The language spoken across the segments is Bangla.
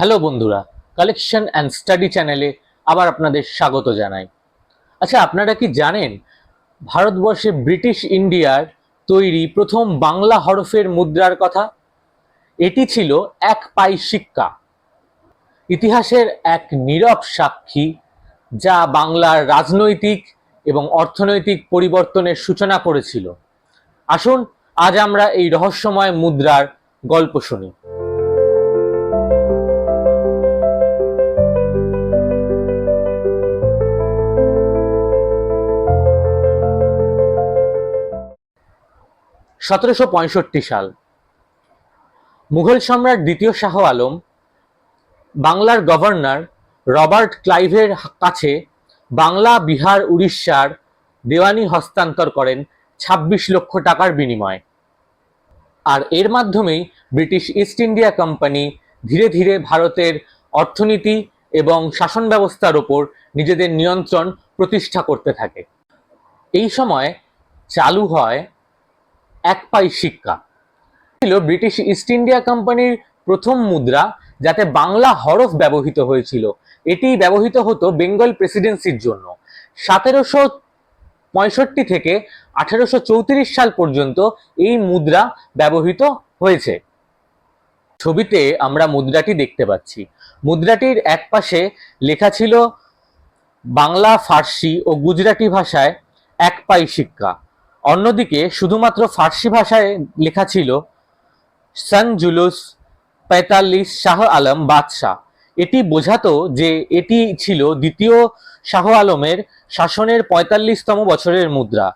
হ্যালো বন্ধুরা কালেকশন অ্যান্ড স্টাডি চ্যানেলে আবার আপনাদের স্বাগত জানাই। আচ্ছা আপনারা কি জানেন, ভারতবর্ষে ব্রিটিশ ইন্ডিয়ার তৈরি প্রথম বাংলা হরফের মুদ্রার কথা? এটি ছিল এক পাই শিক্কা ইতিহাসের এক নীরব সাক্ষী, যা বাংলার রাজনৈতিক এবং অর্থনৈতিক পরিবর্তনের সূচনা করেছিল। আসুন, আজ আমরা এই রহস্যময় মুদ্রার গল্প শুনি। সতেরোশো পঁয়ষট্টি সাল। মুঘল সম্রাট দ্বিতীয় শাহ আলম, বাংলার গভর্নর রবার্ট ক্লাইভের কাছে বাংলা, বিহার, উড়িষ্যার দেওয়ানি হস্তান্তর করেন ছাব্বিশ লক্ষ টাকার বিনিময়ে। আর এর মাধ্যমেই ব্রিটিশ ইস্ট ইন্ডিয়া কোম্পানি ধীরে ধীরে ভারতের অর্থনীতি এবং শাসন ব্যবস্থার ওপর নিজেদের নিয়ন্ত্রণ প্রতিষ্ঠা করতে থাকে। এই সময় চালু হয় এক পাই শিক্ষা। ছিল ব্রিটিশ ইস্ট ইন্ডিয়া কোম্পানির প্রথম মুদ্রা, যাতে বাংলা হরফ ব্যবহৃত হয়েছিল। এটি ব্যবহৃত হতো বেঙ্গল প্রেসিডেন্সির জন্য। সতেরোশো পঁয়ষট্টি থেকে আঠেরোশো চৌত্রিশ সাল পর্যন্ত এই মুদ্রা ব্যবহৃত হয়েছে। ছবিতে আমরা মুদ্রাটি দেখতে পাচ্ছি। মুদ্রাটির এক পাশে লেখা ছিল বাংলা, ফার্সি ও গুজরাটি ভাষায় এক পাই শিক্কা অন্যদিকে শুধুমাত্র ফার্সি ভাষায় লেখা ছিল সান জুলুস পঁয়তাল্লিশ শাহ আলম বাদশাহ। এটি বোঝাতো যে এটি ছিল দ্বিতীয় শাহ আলমের শাসনের পঁয়তাল্লিশতম বছরের মুদ্রা।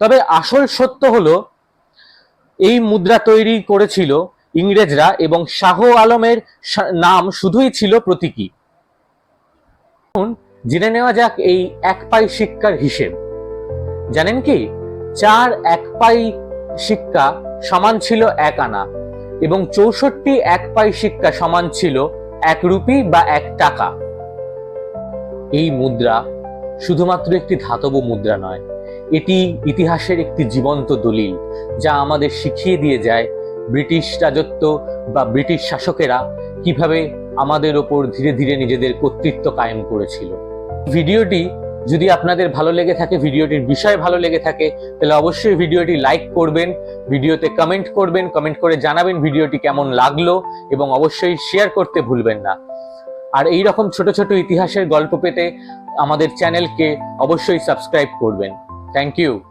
তবে আসল সত্য হলো, এই মুদ্রা তৈরি করেছিল ইংরেজরা এবং শাহ আলমের নাম শুধুই ছিল প্রতীকী। জেনে নেওয়া যাক এই এক পাই শিক্ষার হিসেব। জানেন কি? চার এক পাই শিক্ষা সমান ছিল এক আনা এবং চৌষট্টি এক পাই শিক্ষা সমান ছিল এক রুপি বা এক টাকা। এই মুদ্রা শুধুমাত্র একটি ধাতব মুদ্রা নয়, এটি ইতিহাসের একটি জীবন্ত দলিল যা আমাদের শিখিয়ে দিয়ে যায় ব্রিটিশ রাজত্ব বা ব্রিটিশ শাসকেরা কীভাবে আমাদের ওপর ধীরে ধীরে নিজেদের কর্তৃত্ব কায়েম করেছিল। ভিডিওটি যদি আপনাদের ভালো লেগে থাকে, ভিডিওটির বিষয় ভালো লেগে থাকে, তাহলে অবশ্যই ভিডিওটি লাইক করবেন, ভিডিওতে কমেন্ট করবেন কমেন্ট করে জানাবেন ভিডিওটি কেমন লাগল, এবং অবশ্যই শেয়ার করতে ভুলবেন না। আর এই রকম ছোট ছোট ইতিহাসের গল্প পেতে আমাদের চ্যানেলকে অবশ্যই সাবস্ক্রাইব করবেন। Thank you